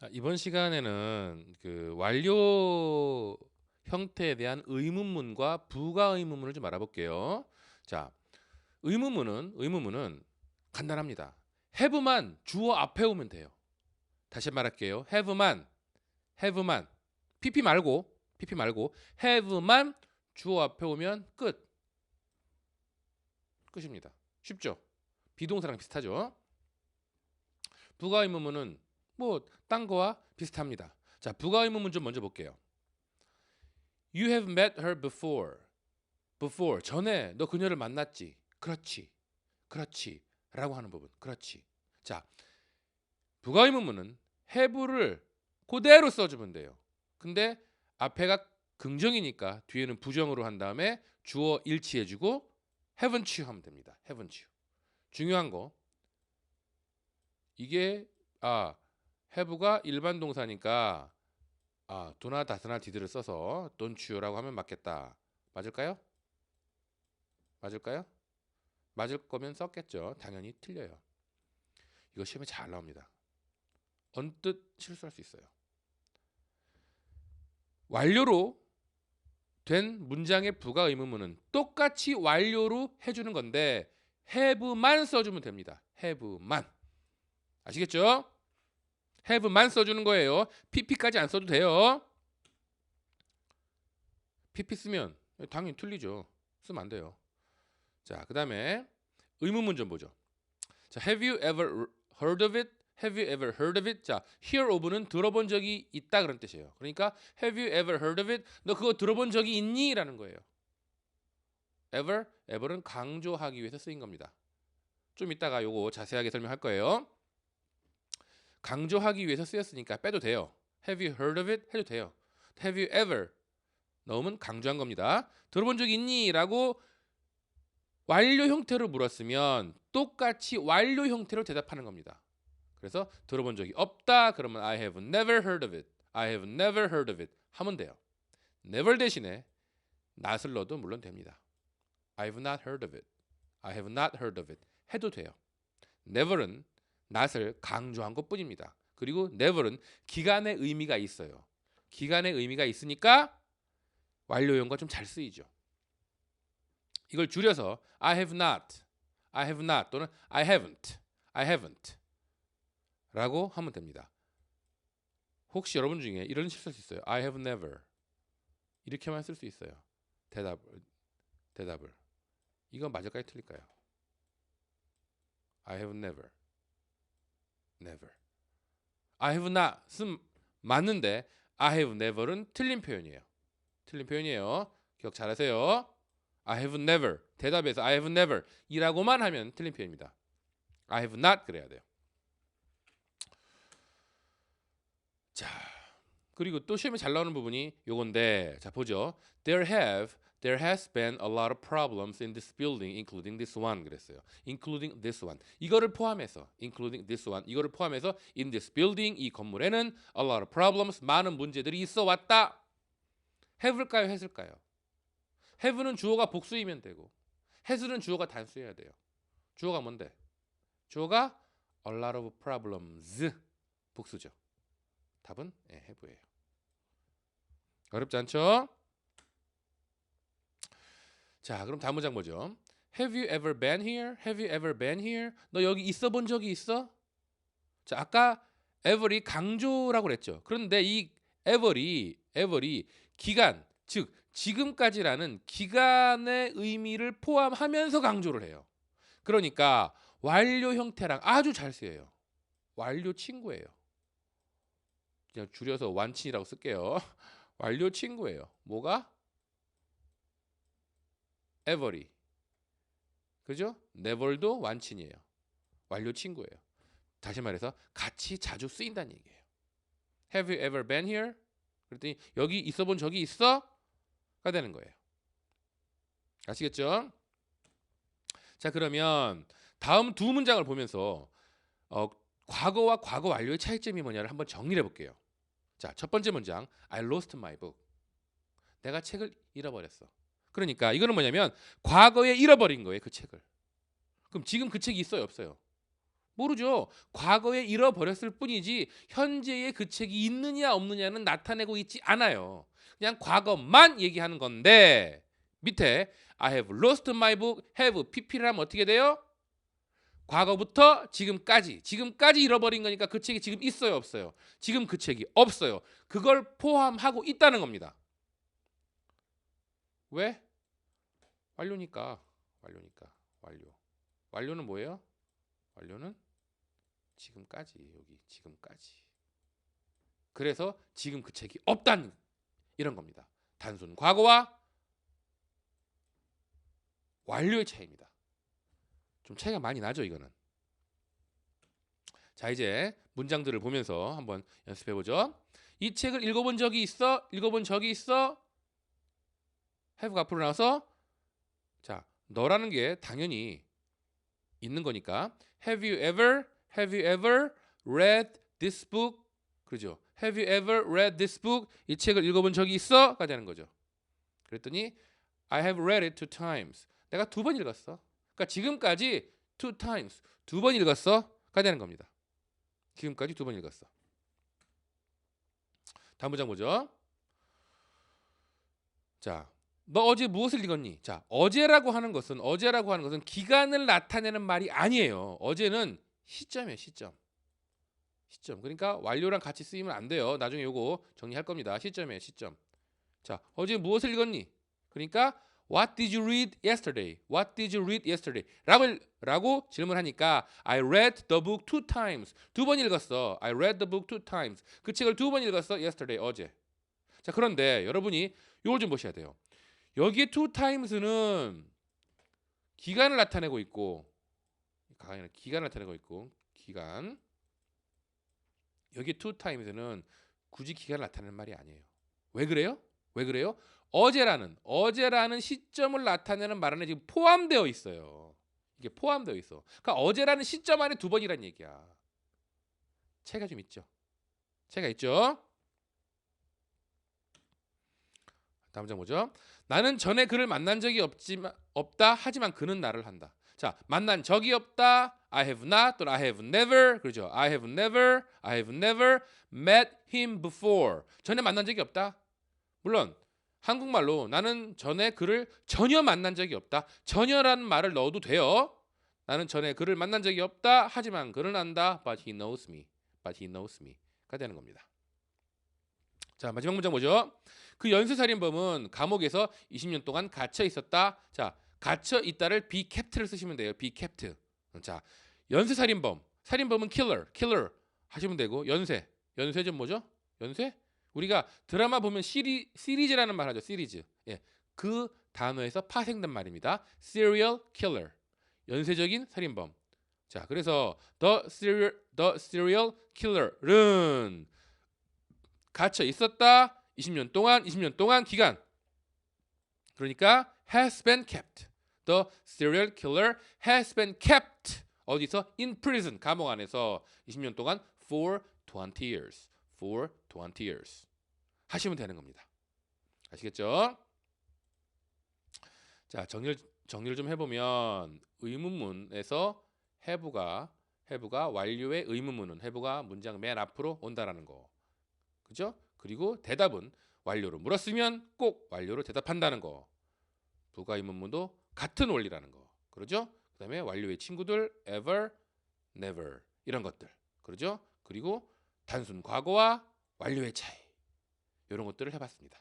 아, 이번 시간에는 그 완료 형태에 대한 의문문과 부가 의문문을 좀 알아볼게요. 자, 의문문은 의문문은 간단합니다. have만 주어 앞에 오면 돼요. 다시 말할게요. have만 have만 pp 말고 pp 말고 have만 주어 앞에 오면 끝. 끝입니다. 쉽죠? 비동사랑 비슷하죠? 부가 의문문은 뭐 딴 거와 비슷합니다. 자, 부가 의문문 좀 먼저 볼게요. You have met her before. before 전에 너 그녀를 만났지. 그렇지. 그렇지. 라고 하는 부분. 그렇지. 자, 부가 의문문은 have를 그대로 써 주면 돼요. 근데 앞에가 긍정이니까 뒤에는 부정으로 한 다음에 주어 일치해 주고 haven't you 하면 됩니다. haven't you. 중요한 거 이게 아 have가 일반 동사니까 아 도나 다스나 디드를 써서 you라고 하면 맞겠다. 맞을까요? 맞을까요? 맞을 거면 썼겠죠. 당연히 틀려요. 이거 시험에 잘 나옵니다. 언뜻 실수할 수 있어요. 완료로 된 문장의 부가 의문문은 똑같이 완료로 해주는 건데 have만 써주면 됩니다. have만 아시겠죠? Have만 써주는 거예요. pp까지 안 써도 돼요. pp 쓰면 당연히 틀리죠. 쓰면 안 돼요. 자, 그 다음에 의문문 좀 보죠. 자, have you ever heard of it? Have you ever heard of it? 자, hear of는 들어본 적이 있다 그런 뜻이에요. 그러니까 have you ever heard of it? 너 그거 들어본 적이 있니? 라는 거예요. ever, ever은 강조하기 위해서 쓰인 겁니다. 좀 이따가 요거 자세하게 설명할 거예요. 강조하기 위해서 쓰였으니까 빼도 돼요. Have you heard of it? 해도 돼요. Have you ever? 넣으면 강조한 겁니다. 들어본 적 있니? 라고 완료 형태로 물었으면 똑같이 완료 형태로 대답하는 겁니다. 그래서 들어본 적이 없다. 그러면 I have never heard of it. I have never heard of it. 하면 돼요. never 대신에 not을 넣어도 물론 됩니다. I have not heard of it. I have not heard of it. 해도 돼요. never은 not을 강조한 것뿐입니다. 그리고 never은 기간의 의미가 있어요. 기간의 의미가 있으니까 완료형과 좀 잘 쓰이죠. 이걸 줄여서 I have not, I have not 또는 I haven't, I haven't 라고 하면 됩니다. 혹시 여러분 중에 이런 실수할 수 있어요. I have never 이렇게만 쓸 수 있어요. 대답을 대답을 이건 맞을까요? 틀릴까요? I have never, never. I have not 쓴 맞는데 I have never은 틀린 표현이에요. 틀린 표현이에요. 기억 잘하세요. I have never 대답에서 I have never 이라고만 하면 틀린 표현입니다. I have not 그래야 돼요. 자 그리고 또 시험에 잘 나오는 부분이 요건데 자 보죠. There have there has been a lot of problems in this building, including this one 그랬어요. including this one 이거를 포함해서 including this one 이거를 포함해서 in this building 이 건물에는 a lot of problems 많은 문제들이 있어 왔다. have일까요, 했을까요? have는 주어가 복수이면 되고 has는 주어가 단수여야 돼요. 주어가 뭔데? 주어가 a lot of problems 복수죠. 답은 예, have예요. 어렵지 않죠? 자, 그럼 다음 문장 보죠. Have you ever been here? Have you ever been here? 너 여기 있어 본 적이 있어? 자, 아까 ever이 강조라고 그랬죠. 그런데 이 ever이 ever이 기간, 즉 지금까지라는 기간의 의미를 포함하면서 강조를 해요. 그러니까 완료 형태랑 아주 잘 쓰여요. 완료 친구예요. 그냥 줄여서 완친이라고 쓸게요. 완료 친구예요. 뭐가? Every. 그죠? never도 완친이에요. 완료 친구예요. 다시 말해서 같이 자주 쓰인다는 얘기예요. Have you ever been here? 그랬더니 여기 있어 본 적이 있어? 가 되는 거예요. 아시겠죠? 자 그러면 다음 두 문장을 보면서 어, 과거와 과거 완료의 차이점이 뭐냐를 한번 정리해 볼게요. 자, 첫 번째 문장 I lost my book. 내가 책을 잃어버렸어. 그러니까 이거는 뭐냐면 과거에 잃어버린 거예요, 그 책을. 그럼 지금 그 책이 있어요, 없어요? 모르죠. 과거에 잃어버렸을 뿐이지 현재의 그 책이 있느냐 없느냐는 나타내고 있지 않아요. 그냥 과거만 얘기하는 건데 밑에 I have lost my book, have pp를 하면 어떻게 돼요? 과거부터 지금까지 지금까지 잃어버린 거니까 그 책이 지금 있어요 없어요? 지금 그 책이 없어요. 그걸 포함하고 있다는 겁니다. 왜? 완료니까 완료니까 완료. 완료는 뭐예요? 완료는 지금까지 여기 지금까지. 그래서 지금 그 책이 없다는 이런 겁니다. 단순 과거와 완료의 차이입니다. 좀 차이가 많이 나죠, 이거는. 자, 이제 문장들을 보면서 한번 연습해 보죠. 이 책을 읽어본 적이 있어? 읽어본 적이 있어? have가 앞으로 나와서 자, 너라는 게 당연히 있는 거니까 have you ever have you ever read this book? 그러죠. have you ever read this book? 이 책을 읽어본 적이 있어? 까지 하는 거죠. 그랬더니 I have read it two times. 내가 두 번 읽었어. 그러니까 지금까지 two times 두 번 읽었어. 까지 하는 겁니다. 지금까지 두 번 읽었어. 다음 문장 보죠. 자, 너 어제 무엇을 읽었니? 자, 어제라고 하는 것은 어제라고 하는 것은 기간을 나타내는 말이 아니에요. 어제는 시점이에요, 시점. 시점. 그러니까 완료랑 같이 쓰이면 안 돼요. 나중에 요거 정리할 겁니다. 시점이에요, 시점. 자, 어제 무엇을 읽었니? 그러니까 What did you read yesterday? What did you read yesterday? 라고, 라고 질문하니까 I read the book two times. 두 번 읽었어. I read the book two times. 그 책을 두 번 읽었어. Yesterday, 어제. 자, 그런데 여러분이 요걸 좀 보셔야 돼요. 여기에 two times는 기간을 나타내고 있고 기간을 나타내고 있고 기간 여기 two times는 굳이 기간을 나타내는 말이 아니에요. 왜 그래요? 왜 그래요? 어제라는 어제라는 시점을 나타내는 말 안에 지금 포함되어 있어요. 이게 포함되어 있어. 그러니까 어제라는 시점 안에 두 번이란 얘기야. 차이가 좀 있죠. 차이가 있죠. 다음 장 보죠. 나는 전에 그를 만난 적이 없지만 없다 하지만 그는 나를 한다. 자, 만난 적이 없다. I have not 또는 I have never. 그렇죠. I have never. I have never met him before. 전에 만난 적이 없다. 물론 한국말로 나는 전에 그를 전혀 만난 적이 없다. 전혀라는 말을 넣어도 돼요. 나는 전에 그를 만난 적이 없다. 하지만 그는 안다. But he knows me. But he knows me. 까지 하는 겁니다. 자 마지막 문장 보죠. 그 연쇄살인범은 감옥에서 20년 동안 갇혀 있었다. 자 갇혀 있다를 be kept를 쓰시면 돼요. be kept. 자 연쇄살인범, 살인범은 killer, killer 하시면 되고 연쇄, 연쇄는 뭐죠? 연쇄? 우리가 드라마 보면 시리, 시리즈라는 말 하죠. 시리즈. 예. 그 단어에서 파생된 말입니다. serial killer. 연쇄적인 살인범. 자, 그래서 the serial, the serial killer은 갇혀 있었다. 20년 동안, 20년 동안 기간. 그러니까 has been kept. The serial killer has been kept. 어디서? In prison. 감옥 안에서 20년 동안 for 20 years. for 20 years. 하시면 되는 겁니다. 아시겠죠? 자, 정리를 정리를 좀 해 보면 의문문에서 have가 have가 완료의 의문문은 have가 문장 맨 앞으로 온다라는 거. 그죠? 그리고 대답은 완료로 물었으면 꼭 완료로 대답한다는 거. 부가 의 문문도 같은 원리라는 거. 그러죠? 그다음에 완료의 친구들 ever, never 이런 것들. 그러죠? 그리고 단순 과거와 완료의 차이. 이런 것들을 해봤습니다.